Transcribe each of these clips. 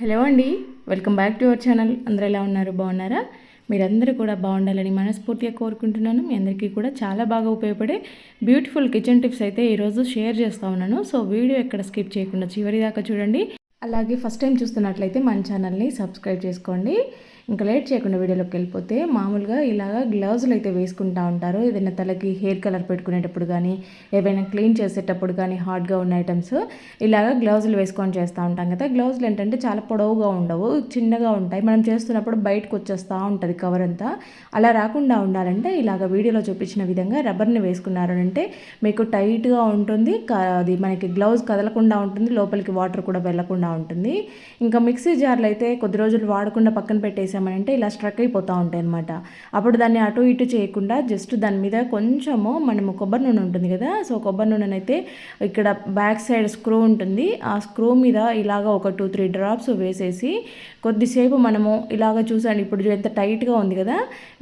Hello అండి welcome back to our channel. అందరూ ఎలా ఉన్నారు? బాగున్నారా? మీరందరూ కూడా బాగుండాలని మనస్ఫూర్తిగా కోరుకుంటున్నాను. మీ అందరికీ కూడా చాలా బాగా ఉపయోగపడే బ్యూటిఫుల్ కిచెన్ టిప్స్ అయితే ఈరోజు షేర్ చేస్తూ ఉన్నాను. సో వీడియో ఎక్కడ స్కిప్ చేయకుండా చివరి దాకా చూడండి. అలాగే ఫస్ట్ టైం చూస్తున్నట్లయితే మన ఛానల్ని సబ్స్క్రైబ్ చేసుకోండి. ఇంకా లేట్ చేయకుండా వీడియోలోకి వెళ్ళిపోతే మామూలుగా ఇలాగా గ్లౌజులు అయితే వేసుకుంటూ ఉంటారు. ఏదైనా తలకి హెయిర్ కలర్ పెట్టుకునేటప్పుడు కానీ ఏవైనా క్లీన్ చేసేటప్పుడు కానీ హార్డ్గా ఉన్న ఐటమ్స్ ఇలాగా గ్లౌజులు వేసుకొని చేస్తూ ఉంటాం కదా. గ్లౌజులు ఏంటంటే చాలా పొడవుగా ఉండవు చిన్నగా ఉంటాయి. మనం చేస్తున్నప్పుడు బయటకు వచ్చేస్తూ ఉంటుంది కవర్ అంతా. అలా రాకుండా ఉండాలంటే ఇలాగ వీడియోలో చూపించిన విధంగా రబ్బర్ని వేసుకున్నారు అంటే మీకు టైట్గా ఉంటుంది. అది మనకి గ్లౌజ్ కదలకుండా ఉంటుంది లోపలికి వాటర్ కూడా వెళ్ళకుండా ఉంటుంది. ఇంకా మిక్సీ జార్లు అయితే కొద్ది రోజులు వాడకుండా పక్కన పెట్టేసి చేసామనంటే ఇలా స్ట్రక్ అయిపోతూ ఉంటాయి అనమాట అప్పుడు దాన్ని అటు ఇటు చేయకుండా జస్ట్ దాని మీద కొంచెము మనము కొబ్బరి నూనె ఉంటుంది కదా సో కొబ్బరి నూనె అయితే ఇక్కడ బ్యాక్ సైడ్ స్క్రూ ఉంటుంది. ఆ స్క్రూ మీద ఇలాగ ఒక టూ త్రీ డ్రాప్స్ వేసేసి కొద్దిసేపు మనము ఇలాగ చూసాను ఇప్పుడు ఎంత టైట్గా ఉంది కదా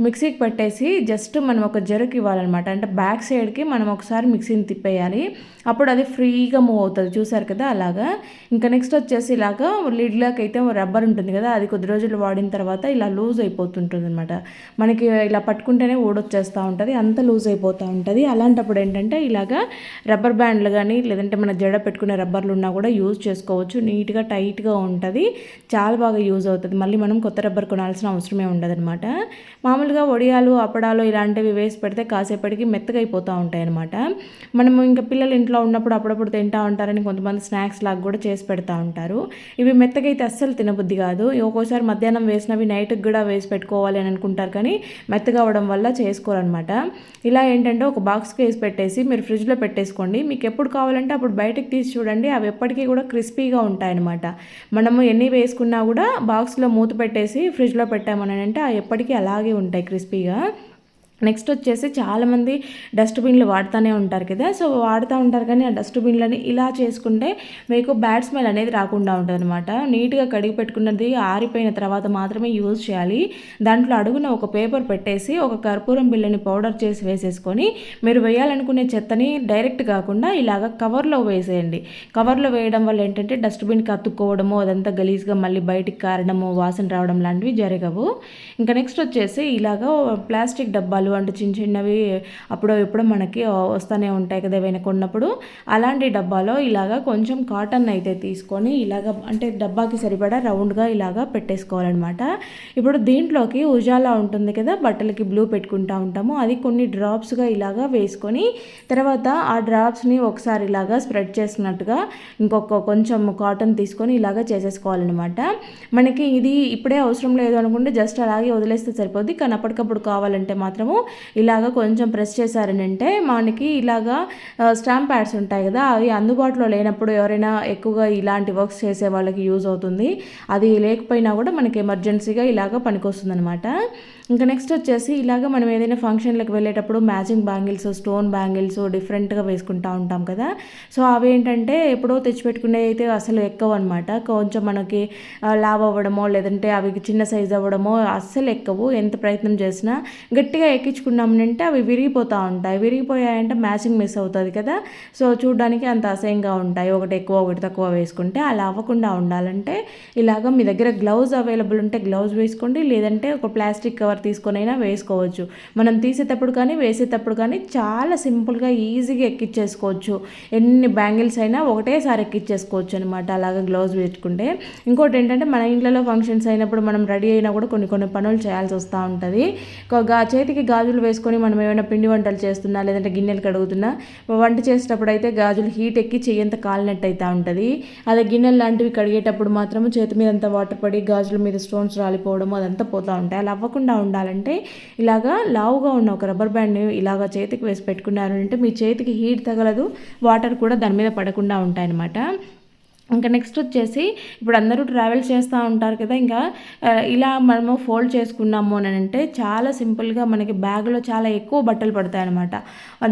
మిక్సీకి పెట్టేసి జస్ట్ మనం ఒక జరుకు ఇవ్వాలన్నమాట. అంటే బ్యాక్ సైడ్కి మనం ఒకసారి మిక్సీని తిప్పేయాలి. అప్పుడు అది ఫ్రీగా మూవ్ అవుతుంది. చూసారు కదా అలాగా. ఇంకా నెక్స్ట్ వచ్చేసి ఇలాగా లిడ్లోకి అయితే రబ్బర్ ఉంటుంది కదా అది కొద్ది రోజులు వాడిన తర్వాత ఇలా లూజ్ అయిపోతుంటుంది అనమాట మనకి ఇలా పట్టుకుంటేనే ఊడొచ్చేస్తూ ఉంటుంది అంత లూజ్ అయిపోతూ ఉంటుంది. అలాంటప్పుడు ఏంటంటే ఇలాగా రబ్బర్ బ్యాండ్లు కానీ లేదంటే మన జడ పెట్టుకునే రబ్బర్లు ఉన్నా కూడా యూజ్ చేసుకోవచ్చు. నీట్గా టైట్గా ఉంటుంది. చాలా బాగా యూజ్ అవుతుంది. మళ్ళీ మనం కొత్త రబ్బర్ కొనాల్సిన అవసరమే ఉండదన్నమాట. మామూలుగా వడియాలు అప్పడాలు ఇలాంటివి వేసి పెడితే కాసేపటికి మెత్తగా అయిపోతూ ఉంటాయి అనమాట మనము ఇంకా పిల్లలు ఇంట్లో ఉన్నప్పుడు అప్పుడప్పుడు తింటూ ఉంటారని కొంతమంది స్నాక్స్ లాగా కూడా చేసి పెడతా ఉంటారు. ఇవి మెత్తగా అయితే అస్సలు తినబుద్ధి కాదు. ఒక్కోసారి మధ్యాహ్నం వేసినవి నైట్కి కూడా వేసి పెట్టుకోవాలి అని అనుకుంటారు కానీ మెత్తగా అవడం వల్ల చేసుకోరనమాట ఇలా ఏంటంటే ఒక బాక్స్కి వేసి పెట్టేసి మీరు ఫ్రిడ్జ్లో పెట్టేసుకోండి. మీకు ఎప్పుడు కావాలంటే అప్పుడు బయటకు తీసి చూడండి. అవి ఎప్పటికీ కూడా క్రిస్పీగా ఉంటాయన్నమాట. మనము ఎన్ని వేసుకున్నా కూడా బాక్స్లో మూత పెట్టేసి ఫ్రిడ్జ్లో పెట్టామని అంటే అవి ఎప్పటికీ అలాగే ఉంటాయి క్రిస్పీగా. నెక్స్ట్ వచ్చేసి చాలామంది డస్ట్బిన్లు వాడుతూనే ఉంటారు కదా. సో వాడుతూ ఉంటారు కానీ ఆ డస్ట్బిన్లని ఇలా చేసుకుంటే మీకు బ్యాడ్ స్మెల్ అనేది రాకుండా ఉంటుంది అనమాట నీట్గా కడిగి పెట్టుకున్నది ఆరిపోయిన తర్వాత మాత్రమే యూజ్ చేయాలి. దాంట్లో అడుగున ఒక పేపర్ పెట్టేసి ఒక కర్పూరం బిల్లని పౌడర్ చేసి వేసేసుకొని మీరు వేయాలనుకునే చెత్తని డైరెక్ట్ కాకుండా ఇలాగ కవర్లో వేసేయండి. కవర్లో వేయడం వల్ల ఏంటంటే డస్ట్బిన్కి అతుక్కోవడము అదంతా గలీజ్గా మళ్ళీ బయటికి కారడము వాసన రావడం లాంటివి జరగవు. ఇంకా నెక్స్ట్ వచ్చేసి ఇలాగ ప్లాస్టిక్ డబ్బాలు డబ్బాలు అంటే చిన్న చిన్నవి అప్పుడో ఎప్పుడో మనకి వస్తూనే ఉంటాయి కదా ఏవైనా ఉన్నప్పుడు అలాంటి డబ్బాలో ఇలాగా కొంచెం కాటన్ అయితే తీసుకొని ఇలాగ అంటే డబ్బాకి సరిపడా రౌండ్గా ఇలాగా పెట్టేసుకోవాలన్నమాట. ఇప్పుడు దీంట్లోకి ఉజాలా ఉంటుంది కదా బట్టలకి బ్లూ పెట్టుకుంటా ఉంటాము. అది కొన్ని డ్రాప్స్గా ఇలాగా వేసుకొని తర్వాత ఆ డ్రాప్స్ని ఒకసారి ఇలాగా స్ప్రెడ్ చేసినట్టుగా ఇంకొక కొంచెం కాటన్ తీసుకొని ఇలాగా చేసేసుకోవాలన్నమాట. మనకి ఇది ఇప్పుడే అవసరం లేదు అనుకుంటే జస్ట్ అలాగే వదిలేస్తే సరిపోద్ది. కానీ అప్పటికప్పుడు కావాలంటే మాత్రము ఇలాగ కొంచెం ప్రెస్ చేశారనంటే మనకి ఇలాగా స్టాంప్ ప్యాడ్స్ ఉంటాయి కదా అవి అందుబాటులో లేనప్పుడు ఎవరైనా ఎక్కువగా ఇలాంటి వర్క్స్ చేసే వాళ్ళకి యూజ్ అవుతుంది. అది లేకపోయినా కూడా మనకి ఎమర్జెన్సీగా ఇలాగ పనికొస్తుంది అనమాట ఇంకా నెక్స్ట్ వచ్చేసి ఇలాగ మనం ఏదైనా ఫంక్షన్లకు వెళ్ళేటప్పుడు మ్యాచింగ్ బ్యాంగిల్స్ స్టోన్ బ్యాంగిల్స్ డిఫరెంట్గా వేసుకుంటూ ఉంటాం కదా. సో అవి ఏంటంటే ఎప్పుడో తెచ్చిపెట్టుకునే అయితే అసలు ఎక్కువ అనమాట కొంచెం మనకి లావ్ అవ్వడమో లేదంటే అవి చిన్న సైజ్ అవ్వడమో అస్సలు ఎక్కవు. ఎంత ప్రయత్నం చేసినా గట్టిగా ఎక్కించుకున్నామంటే అవి విరిగిపోతూ ఉంటాయి. విరిగిపోయాయంటే మ్యాచింగ్ మిస్ అవుతుంది కదా. సో చూడడానికి అంత అసహ్యంగా ఉంటాయి. ఒకటి ఎక్కువ ఒకటి తక్కువ వేసుకుంటే అలా అవ్వకుండా ఉండాలంటే ఇలాగ మీ దగ్గర గ్లౌజ్ అవైలబుల్ ఉంటే గ్లౌజ్ వేసుకోండి. లేదంటే ఒక ప్లాస్టిక్ కవర్ తీసుకొని అయినా వేసుకోవచ్చు. మనం తీసేటప్పుడు కానీ వేసేటప్పుడు కానీ చాలా సింపుల్గా ఈజీగా ఎక్కించేసుకోవచ్చు ఎన్ని బ్యాంగిల్స్ అయినా ఒకటేసారి ఎక్కించేసుకోవచ్చు అనమాట అలాగ గ్లౌజ్ పెట్టుకుంటే. ఇంకోటి ఏంటంటే మన ఇంట్లో ఫంక్షన్స్ అయినప్పుడు మనం రెడీ అయినా కూడా కొన్ని కొన్ని పనులు చేయాల్సి వస్తూ ఉంటుంది. చేతికి గాజులు వేసుకొని మనం ఏమైనా పిండి వంటలు చేస్తున్నా లేదంటే గిన్నెలు కడుగుతున్నా వంట చేసేటప్పుడు అయితే గాజులు హీట్ ఎక్కి చెయ్యంత కాలినట్టు అయితే ఉంటుంది. అదే గిన్నెలు లాంటివి కడిగేటప్పుడు మాత్రం చేతి మీద అంతా వాటర్ పడి గాజుల మీద స్టోన్స్ రాలిపోవడం అదంతా పోతూ ఉంటాయి. అలా అవ్వకుండా ఉండాలంటే ఇలాగా లావుగా ఉన్న ఒక రబ్బర్ బ్యాండ్ని ఇలాగా చేతికి వేసి పెట్టుకున్నారు అంటే మీ చేతికి హీట్ తగలదు వాటర్ కూడా దాని మీద పడకుండా ఉంటాయన్నమాట. ఇంకా నెక్స్ట్ వచ్చేసి ఇప్పుడు అందరూ ట్రావెల్ చేస్తూ ఉంటారు కదా ఇంకా ఇలా మనము ఫోల్డ్ చేసుకున్నాము అని అంటే చాలా సింపుల్గా మనకి బ్యాగ్లో చాలా ఎక్కువ బట్టలు పడతాయి అనమాట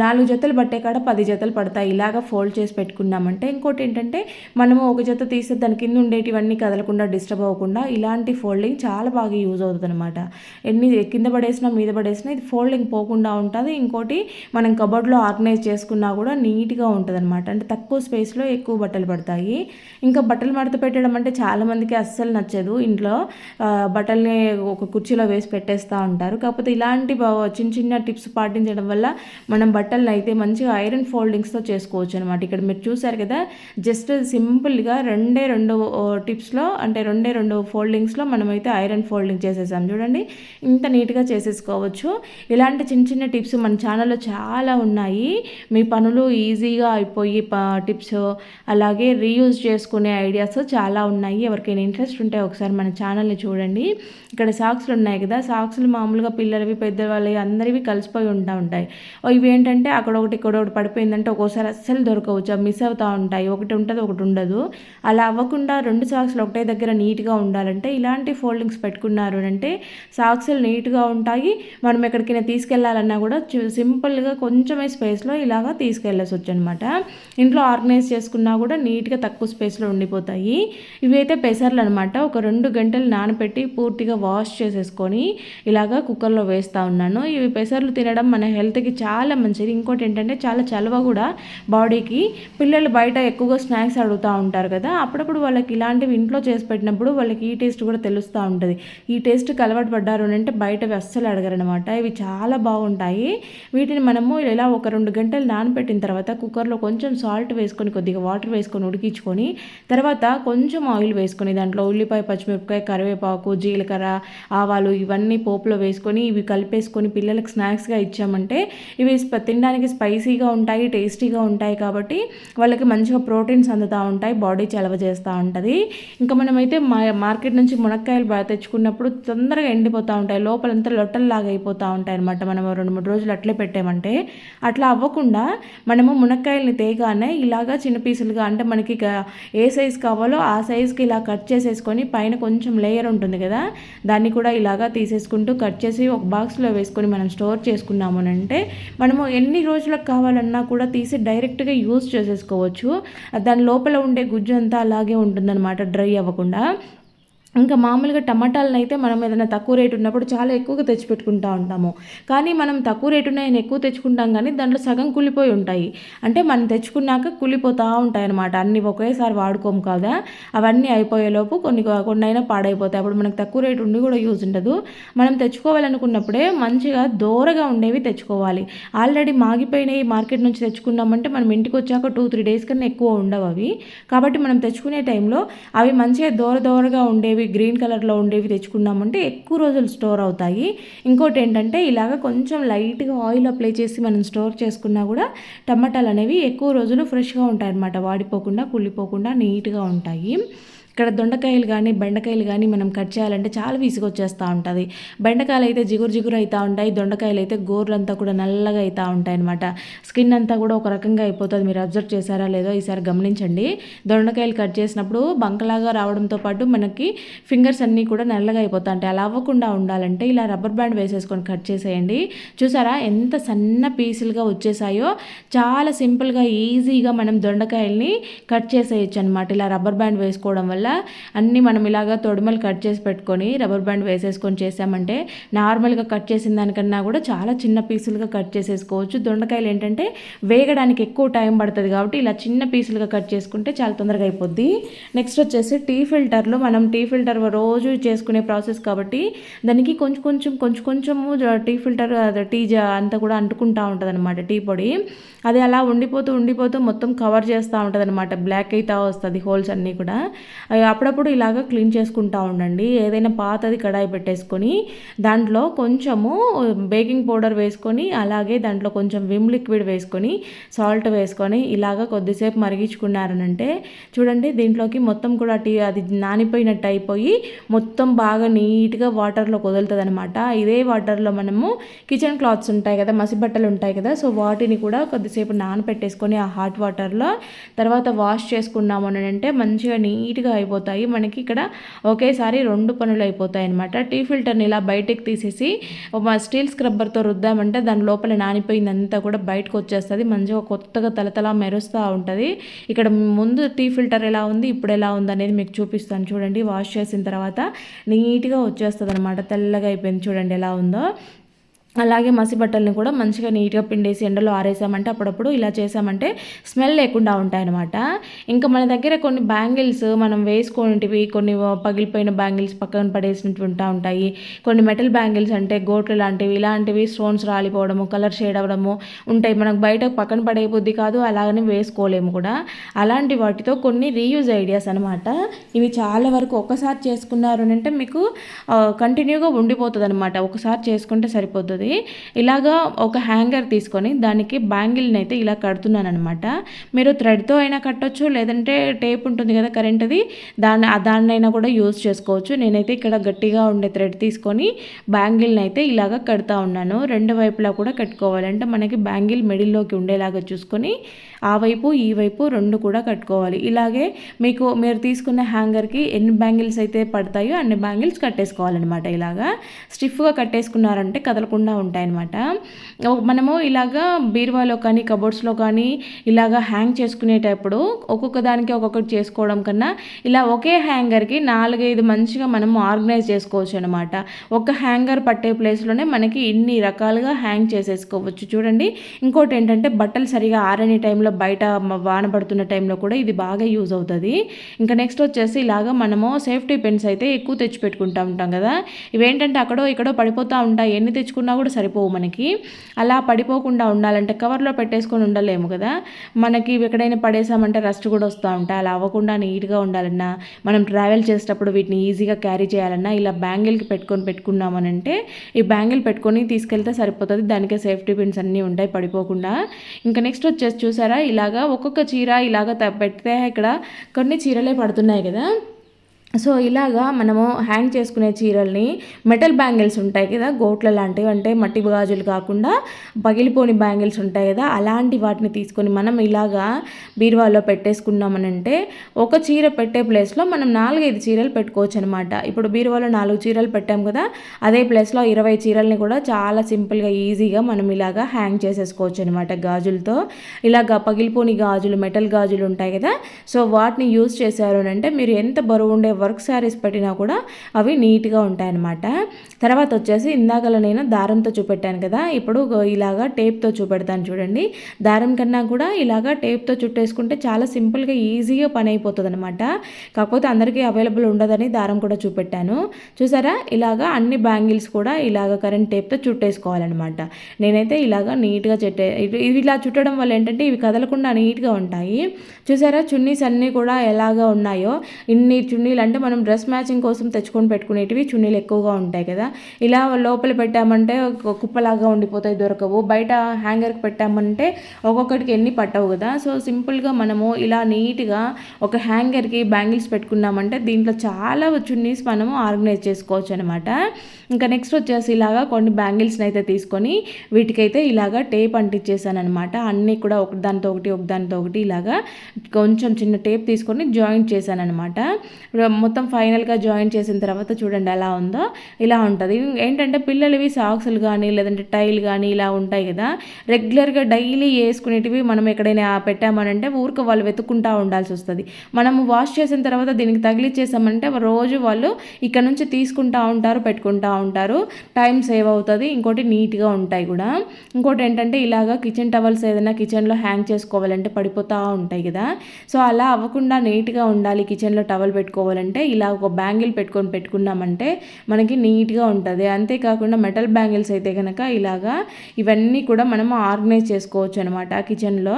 నాలుగు జతలు బట్టే కాడ పది జతలు పడతాయి. ఇలాగ ఫోల్డ్ చేసి పెట్టుకున్నామంటే ఇంకోటి ఏంటంటే మనము ఒక జత తీస్తే దాని కింద ఉండేటివన్నీ కదలకుండా డిస్టర్బ్ అవ్వకుండా ఇలాంటి ఫోల్డింగ్ చాలా బాగా యూజ్ అవుతుంది అనమాట ఎన్ని కింద పడేసినా మీద పడేసినా ఇది ఫోల్డింగ్ పోకుండా ఉంటుంది. ఇంకోటి మనం కబోర్డ్లో ఆర్గనైజ్ చేసుకున్నా కూడా నీట్గా ఉంటుంది అనమాట అంటే తక్కువ స్పేస్లో ఎక్కువ బట్టలు పడతాయి. ఇంకా బట్టలు మడత పెట్టడం అంటే చాలామందికి అస్సలు నచ్చదు. ఇంట్లో బట్టల్ని ఒక కుర్చీలో వేసి పెట్టేస్తూ ఉంటారు. కాకపోతే ఇలాంటి చిన్న చిన్న టిప్స్ పాటించడం వల్ల మనం బట్టలను అయితే మంచిగా ఐరన్ ఫోల్డింగ్స్తో చేసుకోవచ్చు అనమాట ఇక్కడ మీరు చూసారు కదా జస్ట్ సింపుల్గా రెండే రెండు టిప్స్లో అంటే రెండే రెండు ఫోల్డింగ్స్లో మనమైతే ఐరన్ ఫోల్డింగ్ చేసేసాం. చూడండి ఇంత నీట్గా చేసేసుకోవచ్చు. ఇలాంటి చిన్న చిన్న టిప్స్ మన ఛానల్లో చాలా ఉన్నాయి. మీ పనులు ఈజీగా అయిపోయి టిప్స్ అలాగే రీయూజ్ చేసుకునే ఐడియాస్ చాలా ఉన్నాయి. ఎవరికైనా ఇంట్రెస్ట్ ఉంటే ఒకసారి మన ఛానల్ని చూడండి. ఇక్కడ సాక్స్లు ఉన్నాయి కదా. సాక్స్లు మామూలుగా పిల్లలవి పెద్దవాళ్ళవి అందరివి కలిసిపోయి ఉంటా ఉంటాయి. ఇవి ఏంటంటే అక్కడ ఒకటి ఇక్కడ ఒకటి పడిపోయిందంటే ఒక్కోసారి అస్సలు దొరకవచ్చు మిస్ అవుతూ ఉంటాయి. ఒకటి ఉంటుంది ఒకటి ఉండదు. అలా అవ్వకుండా రెండు సాక్స్లు ఒకటే దగ్గర నీట్గా ఉండాలంటే ఇలాంటి ఫోల్డింగ్స్ పెట్టుకున్నారు అంటే సాక్స్లు నీట్గా ఉంటాయి. మనం ఎక్కడికైనా తీసుకెళ్ళాలన్నా కూడా సింపుల్గా కొంచెమే స్పేస్లో ఇలాగా తీసుకెళ్ళచ్చు అనమాట ఇంట్లో ఆర్గనైజ్ చేసుకున్నా కూడా నీట్గా తక్కువ స్పేస్ స్పేస్లో ఉండిపోతాయి. ఇవైతే పెసర్లు అనమాట ఒక రెండు గంటలు నానబెట్టి పూర్తిగా వాష్ చేసేసుకొని ఇలాగా కుక్కర్లో వేస్తూ ఉన్నాను. ఇవి పెసర్లు తినడం మన హెల్త్కి చాలా మంచిది. ఇంకోటి ఏంటంటే చాలా చలవ కూడా బాడీకి పిల్లలు బయట ఎక్కువగా స్నాక్స్ అడుగుతూ ఉంటారు కదా అప్పుడప్పుడు వాళ్ళకి ఇలాంటివి ఇంట్లో చేసి పెట్టినప్పుడు వాళ్ళకి ఈ టేస్ట్ కూడా తెలుస్తూ ఉంటుంది. ఈ టేస్ట్కి అలవాటు పడ్డారు అని అంటే బయటవి అస్సలు అడగరనమాట. ఇవి చాలా బాగుంటాయి. వీటిని మనము ఇలా ఒక రెండు గంటలు నానబెట్టిన తర్వాత కుక్కర్లో కొంచెం సాల్ట్ వేసుకొని కొద్దిగా వాటర్ వేసుకొని ఉడికించుకొని తర్వాత కొంచెం ఆయిల్ వేసుకొని దాంట్లో ఉల్లిపాయ పచ్చిమిరపకాయ కరివేపాకు జీలకర్ర ఆవాలు ఇవన్నీ పోపులో వేసుకొని ఇవి కలిపేసుకొని పిల్లలకు స్నాక్స్గా ఇచ్చామంటే ఇవి తినడానికి స్పైసీగా ఉంటాయి టేస్టీగా ఉంటాయి కాబట్టి వాళ్ళకి మంచిగా ప్రోటీన్స్ అందుతూ ఉంటాయి బాడీ చలవ చేస్తూ ఉంటుంది. ఇంకా మనమైతే మా మార్కెట్ నుంచి మునక్కాయలు బాగా తెచ్చుకున్నప్పుడు తొందరగా ఎండిపోతూ ఉంటాయి లోపలంతా లొట్టల్లాగా అయిపోతూ ఉంటాయి అనమాట మనం రెండు మూడు రోజులు అట్లే పెట్టామంటే అట్లా అవ్వకుండా మనము మునక్కాయల్ని తేగానే ఇలాగా చిన్న పీసులుగా అంటే మనకి ఏ సైజ్ కావాలో ఆ సైజ్కి ఇలా కట్ చేసేసుకొని పైన కొంచెం లేయర్ ఉంటుంది కదా దాన్ని కూడా ఇలాగా తీసేసుకుంటూ కట్ చేసి ఒక బాక్స్లో వేసుకొని మనం స్టోర్ చేసుకున్నాము అంటే మనము ఎన్ని రోజులకు కావాలన్నా కూడా తీసి డైరెక్ట్గా యూజ్ చేసేసుకోవచ్చు. దాని లోపల ఉండే గుజ్జు అంతా అలాగే ఉంటుందన్నమాట డ్రై అవ్వకుండా. ఇంకా మామూలుగా టమాటాలను అయితే మనం ఏదైనా తక్కువ రేటు ఉన్నప్పుడు చాలా ఎక్కువగా తెచ్చిపెట్టుకుంటూ ఉంటాము. కానీ మనం తక్కువ రేటు ఉన్నాయని ఎక్కువ తెచ్చుకుంటాం కానీ దాంట్లో సగం కులిపోయి ఉంటాయి. అంటే మనం తెచ్చుకున్నాక కులిపోతూ ఉంటాయి అనమాట అన్ని ఒకేసారి వాడుకోము కదా. అవన్నీ అయిపోయేలోపు కొన్ని కొన్ని అయినా పాడైపోతాయి. అప్పుడు మనకు తక్కువ రేటు ఉండి కూడా యూజ్ ఉండదు. మనం తెచ్చుకోవాలనుకున్నప్పుడే మంచిగా దూరగా ఉండేవి తెచ్చుకోవాలి. ఆల్రెడీ మాగిపోయినవి మార్కెట్ నుంచి తెచ్చుకున్నామంటే మనం ఇంటికి వచ్చాక టూ త్రీ డేస్ కన్నా ఎక్కువ ఉండవు అవి. కాబట్టి మనం తెచ్చుకునే టైంలో అవి మంచిగా దూర దూరగా ఉండేవి ఉండేవి గ్రీన్ కలర్లో ఉండేవి తెచ్చుకున్నామంటే ఎక్కువ రోజులు స్టోర్ అవుతాయి. ఇంకోటి ఏంటంటే ఇలాగ కొంచెం లైట్గా ఆయిల్ అప్లై చేసి మనం స్టోర్ చేసుకున్నా కూడా టమాటాలు అనేవి ఎక్కువ రోజులు ఫ్రెష్గా ఉంటాయి అన్నమాట వాడిపోకుండా కుళ్ళిపోకుండా నీట్గా ఉంటాయి. ఇక్కడ దొండకాయలు కానీ బెండకాయలు కానీ మనం కట్ చేయాలంటే చాలా విసుగొచ్చేస్తూ ఉంటుంది. బెండకాయలు అయితే జిగురు జిగురు అవుతూ ఉంటాయి. దొండకాయలు అయితే గోర్లంతా కూడా నల్లగా అవుతూ ఉంటాయి అనమాట స్కిన్ అంతా కూడా ఒక రకంగా అయిపోతుంది. మీరు అబ్జర్వ్ చేశారా లేదో ఈసారి గమనించండి. దొండకాయలు కట్ చేసినప్పుడు బంకలాగా రావడంతో పాటు మనకి ఫింగర్స్ అన్నీ కూడా నల్లగా అయిపోతా ఉంటాయి. అలా అవ్వకుండా ఉండాలంటే ఇలా రబ్బర్ బ్యాండ్ వేసేసుకొని కట్ చేసేయండి. చూసారా ఎంత సన్న పీసులుగా వచ్చేసాయో? చాలా సింపుల్గా ఈజీగా మనం దొండకాయల్ని కట్ చేసేయచ్చు అనమాట ఇలా రబ్బర్ బ్యాండ్ వేసుకోవడం వల్ల వల్ల అన్నీ మనం ఇలాగా తొడుమలు కట్ చేసి పెట్టుకొని రబ్బర్ బ్యాండ్ వేసేసుకొని చేసామంటే నార్మల్గా కట్ చేసిన దానికన్నా కూడా చాలా చిన్న పీసులుగా కట్ చేసేసుకోవచ్చు. దొండకాయలు ఏంటంటే వేగడానికి ఎక్కువ టైం పడుతుంది కాబట్టి ఇలా చిన్న పీసులుగా కట్ చేసుకుంటే చాలా తొందరగా అయిపోద్ది. నెక్స్ట్ వచ్చేసి టీ ఫిల్టర్లో మనం టీ ఫిల్టర్ రోజు చేసుకునే ప్రాసెస్ కాబట్టి దానికి కొంచెం కొంచెం కొంచెం కొంచెము టీ ఫిల్టర్ టీ అంతా కూడా అంటుకుంటూ ఉంటుంది అనమాట టీ పొడి. అది అలా ఉండిపోతూ ఉండిపోతూ మొత్తం కవర్ చేస్తూ ఉంటుంది అనమాట బ్లాక్ అయితే వస్తుంది హోల్స్ అన్నీ కూడా. అప్పుడప్పుడు ఇలాగ క్లీన్ చేసుకుంటూ ఉండండి. ఏదైనా పాతది కడాయి పెట్టేసుకొని దాంట్లో కొంచెము బేకింగ్ పౌడర్ వేసుకొని అలాగే దాంట్లో కొంచెం విమ్ లిక్విడ్ వేసుకొని సాల్ట్ వేసుకొని ఇలాగ కొద్దిసేపు మరిగించుకున్నారనంటే చూడండి దీంట్లోకి మొత్తం కూడా టీ అది నానిపోయినట్టు అయిపోయి మొత్తం బాగా నీట్గా వాటర్లో కుదులుతుంది అనమాట ఇదే వాటర్లో మనము కిచెన్ క్లాత్స్ ఉంటాయి కదా మసి బట్టలు ఉంటాయి కదా సో వాటిని కూడా కొద్ది కొద్దిసేపు నానపెట్టేసుకొని ఆ హాట్ వాటర్లో తర్వాత వాష్ చేసుకున్నాము అని అంటే మంచిగా నీట్గా అయిపోతాయి. మనకి ఇక్కడ ఒకేసారి రెండు పనులు అయిపోతాయి అనమాట టీ ఫిల్టర్ని ఇలా బయటకు తీసేసి స్టీల్ స్క్రబ్బర్తో రుద్దామంటే దాని లోపల నానిపోయిందంతా కూడా బయటకు వచ్చేస్తుంది. మంచిగా కొత్తగా తలతల మెరుస్తూ ఉంటుంది. ఇక్కడ ముందు టీ ఫిల్టర్ ఎలా ఉంది ఇప్పుడు ఎలా ఉంది అనేది మీకు చూపిస్తాను. చూడండి వాష్ చేసిన తర్వాత నీట్గా వచ్చేస్తుంది అనమాట తెల్లగా అయిపోయింది. చూడండి ఎలా ఉందో. అలాగే మసి బట్టల్ని కూడా మంచిగా నీట్గా పిండేసి ఎండలో ఆరేసామంటే అప్పుడప్పుడు ఇలా చేసామంటే స్మెల్ లేకుండా ఉంటాయన్నమాట. ఇంకా మన దగ్గర కొన్ని బ్యాంగిల్స్ మనం వేసుకునేటివి కొన్ని పగిలిపోయిన బ్యాంగిల్స్ పక్కన పడేసినట్టు ఉంటా ఉంటాయి. కొన్ని మెటల్ బ్యాంగిల్స్ అంటే గోట్లు లాంటివి ఇలాంటివి స్టోన్స్ రాలిపోవడము కలర్ షేడ్ అవ్వడము ఉంటాయి. మనకు బయట పక్కన పడే బుద్ధి కాదు అలాగని వేసుకోలేము కూడా. అలాంటి వాటితో కొన్ని రీయూజ్ ఐడియాస్ అనమాట ఇవి చాలా వరకు ఒకసారి చేసుకున్నారు అంటే మీకు కంటిన్యూగా ఉండిపోతుంది అనమాట ఒకసారి చేసుకుంటే సరిపోతుంది. ఉంటుంది. ఇలాగా ఒక హ్యాంగర్ తీసుకొని దానికి బ్యాంగిల్ని అయితే ఇలా కడుతున్నాను అనమాట మీరు థ్రెడ్తో అయినా కట్టొచ్చు లేదంటే టేప్ ఉంటుంది కదా కరెంట్ది దాన్ని దాన్నైనా కూడా యూజ్ చేసుకోవచ్చు. నేనైతే ఇక్కడ గట్టిగా ఉండే థ్రెడ్ తీసుకొని బ్యాంగిల్ని అయితే ఇలాగ కడతా ఉన్నాను. రెండు వైపులా కూడా కట్టుకోవాలంటే మనకి బ్యాంగిల్ మిడిల్లోకి ఉండేలాగా చూసుకొని ఆ వైపు ఈ వైపు రెండు కూడా కట్టుకోవాలి. ఇలాగే మీకు మీరు తీసుకున్న హ్యాంగర్కి ఎన్ని బ్యాంగిల్స్ అయితే పడతాయో అన్ని బ్యాంగిల్స్ కట్టేసుకోవాలన్నమాట ఇలాగా. స్టిఫ్గా కట్టేసుకున్నారంటే కదలకుండా ఉంటాయన్నమాట. మనము ఇలాగా బీరువాలో కానీ కబోర్డ్స్లో కానీ ఇలాగా హ్యాంగ్ చేసుకునేటప్పుడు ఒక్కొక్క దానికి ఒక్కొక్కటి చేసుకోవడం కన్నా ఇలా ఒకే హ్యాంగర్కి నాలుగైదు మంచిగా మనము ఆర్గనైజ్ చేసుకోవచ్చు అనమాట ఒక హ్యాంగర్ పట్టే ప్లేస్లోనే మనకి ఇన్ని రకాలుగా హ్యాంగ్ చేసేసుకోవచ్చు. చూడండి ఇంకోటి ఏంటంటే బట్టలు సరిగా ఆరని టైంలో బయట వాన పడుతున్న టైంలో కూడా ఇది బాగా యూజ్ అవుతుంది. ఇంకా నెక్స్ట్ వచ్చేసి ఇలాగా మనము సేఫ్టీ పెన్స్ అయితే ఎక్కువ తెచ్చి పెట్టుకుంటా ఉంటాం కదా. ఇవేంటంటే అక్కడో ఇక్కడో పడిపోతూ ఉంటాయి. ఎన్ని తెచ్చుకున్నా కూడా సరిపోవు మనకి. అలా పడిపోకుండా ఉండాలంటే కవర్లో పెట్టేసుకొని ఉండలేము కదా. మనకి ఎక్కడైనా పడేసామంటే రస్ట్ కూడా వస్తూ ఉంటాయి. అలా అవ్వకుండా నీట్గా ఉండాలన్నా మనం ట్రావెల్ చేసేటప్పుడు వీటిని ఈజీగా క్యారీ చేయాలన్నా ఇలా బ్యాంగిల్కి పెట్టుకొని పెట్టుకున్నామనంటే ఈ బ్యాంగిల్ పెట్టుకొని తీసుకెళ్తే సరిపోతుంది. దానికే సేఫ్టీ పిన్స్ అన్నీ ఉంటాయి పడిపోకుండా. ఇంకా నెక్స్ట్ వచ్చేసి చూసారా? ఇలాగా ఒక్కొక్క చీర ఇలాగ పెడితే ఇక్కడ కొన్ని చీరలే పడుతున్నాయి కదా. సో ఇలాగా మనము హ్యాంగ్ చేసుకునే చీరల్ని మెటల్ బ్యాంగిల్స్ ఉంటాయి కదా గోట్ల లాంటివి అంటే మట్టి గాజులు కాకుండా పగిలిపోని బ్యాంగిల్స్ ఉంటాయి కదా అలాంటి వాటిని తీసుకొని మనం ఇలాగా బీరువాలో పెట్టేసుకున్నామనంటే ఒక చీర పెట్టే ప్లేస్లో మనం నాలుగైదు చీరలు పెట్టుకోవచ్చు అనమాట ఇప్పుడు బీరువాలో నాలుగు చీరలు పెట్టాం కదా అదే ప్లేస్లో ఇరవై చీరల్ని కూడా చాలా సింపుల్గా ఈజీగా మనం ఇలాగా హ్యాంగ్ చేసేసుకోవచ్చు అనమాట గాజులతో. ఇలాగా పగిలిపోని గాజులు మెటల్ గాజులు ఉంటాయి కదా సో వాటిని యూజ్ చేశారు అంటే మీరు ఎంత బరువు ఉండే వర్క్ శారీస్ పెట్టినా కూడా అవి నీట్గా ఉంటాయన్నమాట. తర్వాత వచ్చేసి ఇందాకలా నేను దారంతో చూపెట్టాను కదా ఇప్పుడు ఇలాగా టేప్తో చూపెడతాను చూడండి. దారం కన్నా కూడా ఇలాగా టేప్తో చుట్టేసుకుంటే చాలా సింపుల్గా ఈజీగా పని అయిపోతుంది అనమాట కాకపోతే అందరికీ అవైలబుల్ ఉండదని దారం కూడా చూపెట్టాను. చూసారా? ఇలాగా అన్ని బ్యాంగిల్స్ కూడా ఇలాగ కరెంట్ టేప్తో చుట్టేసుకోవాలన్నమాట. నేనైతే ఇలాగా నీట్గా చుట్టే ఇవి ఇలా చుట్టడం వల్ల ఏంటంటే ఇవి కదలకుండా నీట్గా ఉంటాయి. చూసారా? చున్నీస్ అన్నీ కూడా ఎలాగా ఉన్నాయో ఇన్ని చున్నీలు అంటే మనం డ్రెస్ మ్యాచింగ్ కోసం తెచ్చుకొని పెట్టుకునేటివి చున్నీలు ఎక్కువగా ఉంటాయి కదా. ఇలా లోపల పెట్టామంటే కుప్పలాగా ఉండిపోతాయి దొరకవు. బయట హ్యాంగర్కి పెట్టామంటే ఒక్కొక్కటికి ఎన్ని పట్టవు కదా. సో సింపుల్గా మనము ఇలా నీట్గా ఒక హ్యాంగర్కి బ్యాంగిల్స్ పెట్టుకున్నామంటే దీంట్లో చాలా చున్నీస్ మనము ఆర్గనైజ్ చేసుకోవచ్చు అనమాట ఇంకా నెక్స్ట్ వచ్చేసి ఇలాగా కొన్ని బ్యాంగిల్స్ని అయితే తీసుకొని వీటికైతే ఇలాగా టేప్ అంటించేసాను అనమాట అన్నీ కూడా ఒకదానితో ఒకటి ఒకదానితో ఒకటి ఇలాగా కొంచెం చిన్న టేప్ తీసుకొని జాయింట్ చేశాను అనమాట మొత్తం ఫైనల్గా జాయిన్ చేసిన తర్వాత చూడండి ఎలా ఉందో ఇలా ఉంటుంది. ఏంటంటే పిల్లలవి సాక్స్లు కానీ లేదంటే టైల్ కానీ ఇలా ఉంటాయి కదా. రెగ్యులర్గా డైలీ వేసుకునేటివి మనం ఎక్కడైనా పెట్టామనంటే ఊరికి వాళ్ళు వెతుక్కుంటా ఉండాల్సి వస్తుంది. మనము వాష్ చేసిన తర్వాత దీనికి తగిలిచ్చేసామంటే రోజు వాళ్ళు ఇక్కడ నుంచి తీసుకుంటూ ఉంటారు పెట్టుకుంటా ఉంటారు టైం సేవ్ అవుతుంది. ఇంకోటి నీట్గా ఉంటాయి కూడా. ఇంకోటి ఏంటంటే ఇలాగా కిచెన్ టవల్స్ ఏదైనా కిచెన్లో హ్యాంగ్ చేసుకోవాలంటే పడిపోతూ ఉంటాయి కదా. సో అలా అవ్వకుండా నీట్గా ఉండాలి. కిచెన్లో టవల్ పెట్టుకోవాలంటే ఇలా ఒక బ్యాంగిల్ పెట్టుకొని పెట్టుకున్నామంటే మనకి నీట్గా ఉంటుంది. అంతేకాకుండా మెటల్ బ్యాంగిల్స్ అయితే కనుక ఇలాగా ఇవన్నీ కూడా మనం ఆర్గనైజ్ చేసుకోవచ్చు అనమాట కిచెన్లో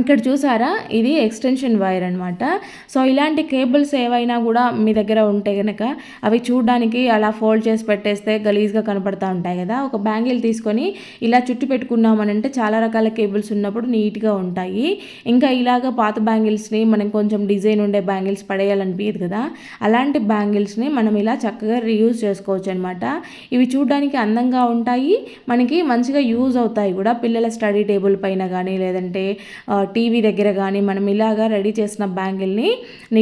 ఇక్కడ చూసారా? ఇది ఎక్స్టెన్షన్ వైర్ అనమాట సో ఇలాంటి కేబుల్స్ ఏవైనా కూడా మీ దగ్గర ఉంటే కనుక అవి చూడడానికి అలా ఫోల్డ్ చేసి పెట్టేస్తే గలీజ్గా కనపడతా ఉంటాయి కదా. ఒక బ్యాంగిల్ తీసుకొని ఇలా చుట్టు పెట్టుకున్నామనంటే చాలా రకాల కేబుల్స్ ఉన్నప్పుడు నీట్గా ఉంటాయి. ఇంకా ఇలాగ పాత బ్యాంగిల్స్ని మనం కొంచెం డిజైన్ ఉండే బ్యాంగిల్స్ పడేయాలనిపించదు కదా. అలాంటి బ్యాంగిల్స్ని మనం ఇలా చక్కగా రీయూజ్ చేసుకోవచ్చు అనమాట ఇవి చూడడానికి అందంగా ఉంటాయి. మనకి మంచిగా యూజ్ అవుతాయి కూడా. పిల్లల స్టడీ టేబుల్ పైన కానీ లేదంటే టీవీ దగ్గర కానీ మనం ఇలాగా రెడీ చేసిన బ్యాంగిల్ని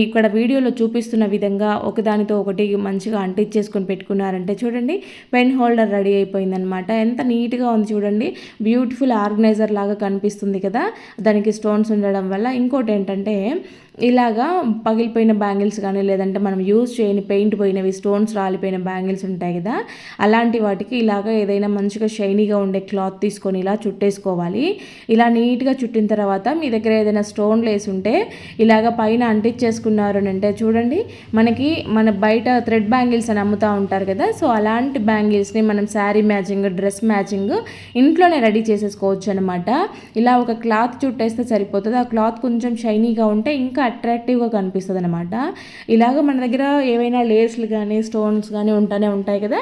ఇక్కడ వీడియోలో చూపిస్తున్న విధంగా ఒకదానితో ఒకటి మంచిగా అంటించేసుకొని పెట్టుకున్నారంటే చూడండి పెన్ హోల్డర్ రెడీ అయిపోయిందనమాట ఎంత నీట్గా ఉంది చూడండి. బ్యూటిఫుల్ ఆర్గనైజర్ లాగా కనిపిస్తుంది కదా. దానికి స్టోన్స్ ఉండడం వల్ల ఇంకోటి ఏంటంటే ఇలాగా పగిలిపోయిన బ్యాంగిల్స్ కానీ లేదంటే మనం యూజ్ చేయని పెయింట్ పోయినవి స్టోన్స్ రాలిపోయిన బ్యాంగిల్స్ ఉంటాయి కదా అలాంటి వాటికి ఇలాగ ఏదైనా మంచిగా షైనీగా ఉండే క్లాత్ తీసుకొని ఇలా చుట్టేసుకోవాలి. ఇలా నీట్గా చుట్టిన తర్వాత మీ దగ్గర ఏదైనా స్టోన్ లేసి ఉంటే ఇలాగ పైన అంటించేసుకున్నారు అని అంటే చూడండి మనకి మన బయట థ్రెడ్ బ్యాంగిల్స్ అని అమ్ముతూ ఉంటారు కదా సో అలాంటి బ్యాంగిల్స్ని మనం శారీ మ్యాచింగ్ డ్రెస్ మ్యాచింగ్ ఇంట్లోనే రెడీ చేసేసుకోవచ్చు అనమాట ఇలా ఒక క్లాత్ చుట్టేస్తే సరిపోతుంది. ఆ క్లాత్ కొంచెం షైనీగా ఉంటే ఇంకా అట్రాక్టివ్గా కనిపిస్తుంది అనమాట ఇలాగ మన దగ్గర ఏవైనా లేస్లు కానీ స్టోన్స్ కానీ ఉంటూనే ఉంటాయి కదా.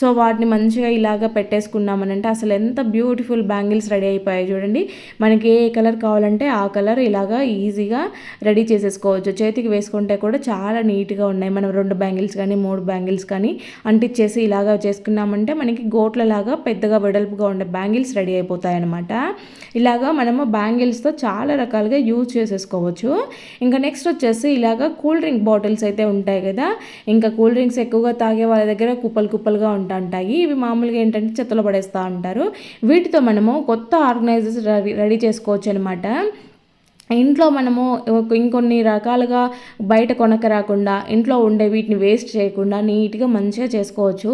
సో వాటిని మంచిగా ఇలాగ పెట్టేసుకున్నామనంటే అసలు ఎంత బ్యూటిఫుల్ బ్యాంగిల్స్ రెడీ అయిపోయాయి చూడండి. మనకి ఏ కలర్ కావాలంటే ఆ కలర్ ఇలాగా ఈజీగా రెడీ చేసేసుకోవచ్చు. చేతికి వేసుకుంటే కూడా చాలా నీట్గా ఉన్నాయి. మనం రెండు బ్యాంగిల్స్ కానీ మూడు బ్యాంగిల్స్ కానీ అంటిచ్చేసి ఇలాగా చేసుకున్నామంటే మనకి గోట్లలాగా పెద్దగా వెడల్పుగా ఉండే బ్యాంగిల్స్ రెడీ అయిపోతాయి అనమాట ఇలాగా మనము బ్యాంగిల్స్తో చాలా రకాలుగా యూజ్ చేసేసుకోవచ్చు. ఇంకా నెక్స్ట్ వచ్చేసి ఇలాగా కూల్ డ్రింక్ బాటిల్స్ అయితే ఉంటాయి కదా. ఇంకా కూల్ డ్రింక్స్ ఎక్కువగా తాగే వాళ్ళ దగ్గర కుప్పలు కుప్పలుగా ఉంటాయి. ఉంటాయి ఇవి మామూలుగా ఏంటంటే చెత్తలో పడేస్తూ ఉంటారు వీటితో మనము కొత్త ఆర్గనైజర్స్ రెడీ రెడీ చేసుకోవచ్చు అనమాట ఇంట్లో మనము ఇంకొన్ని రకాలుగా బయట కొనక రాకుండా ఇంట్లో ఉండే వీటిని వేస్ట్ చేయకుండా నీట్గా మంచిగా చేసుకోవచ్చు.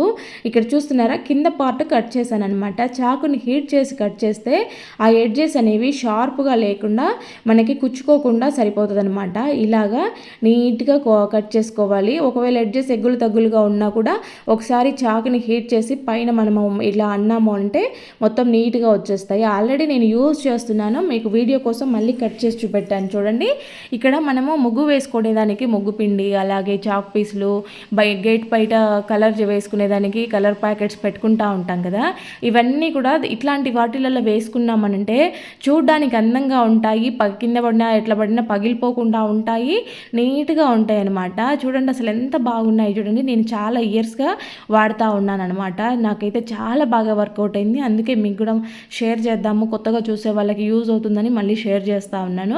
ఇక్కడ చూస్తున్నారా? కింద పార్ట్ కట్ చేశాను అనమాట చాకుని హీట్ చేసి కట్ చేస్తే ఆ ఎడ్జెస్ అనేవి షార్ప్గా లేకుండా మనకి కుచ్చుకోకుండా సరిపోతుంది అనమాట ఇలాగా నీట్గా కట్ చేసుకోవాలి. ఒకవేళ ఎడ్జెస్ ఎగ్గులు తగ్గులుగా ఉన్నా కూడా ఒకసారి చాకుని హీట్ చేసి పైన మనము ఇలా అన్నాము అంటే మొత్తం నీట్గా వచ్చేస్తాయి. ఆల్రెడీ నేను యూజ్ చేస్తున్నాను. మీకు వీడియో కోసం మళ్ళీ కట్ చేసి చూపెట్టాను. చూడండి ఇక్కడ మనము ముగ్గు వేసుకునేదానికి ముగ్గు పిండి అలాగే చాక్ పీసులు బై గేట్ బయట కలర్ వేసుకునేదానికి కలర్ ప్యాకెట్స్ పెట్టుకుంటా ఉంటాం కదా. ఇవన్నీ కూడా ఇట్లాంటి వాటిలలో వేసుకున్నామనంటే చూడ్డానికి అందంగా ఉంటాయి కింద పడినా ఎట్లా పడినా పగిలిపోకుండా ఉంటాయి నీట్గా ఉంటాయి అనమాట చూడండి అసలు ఎంత బాగున్నాయి చూడండి. నేను చాలా ఇయర్స్గా వాడుతూ ఉన్నాను అనమాట నాకైతే చాలా బాగా వర్కౌట్ అయింది. అందుకే మీకు కూడా షేర్ చేద్దాము. కొత్తగా చూసే వాళ్ళకి యూజ్ అవుతుందని మళ్ళీ షేర్ చేస్తూ ఉన్నాను.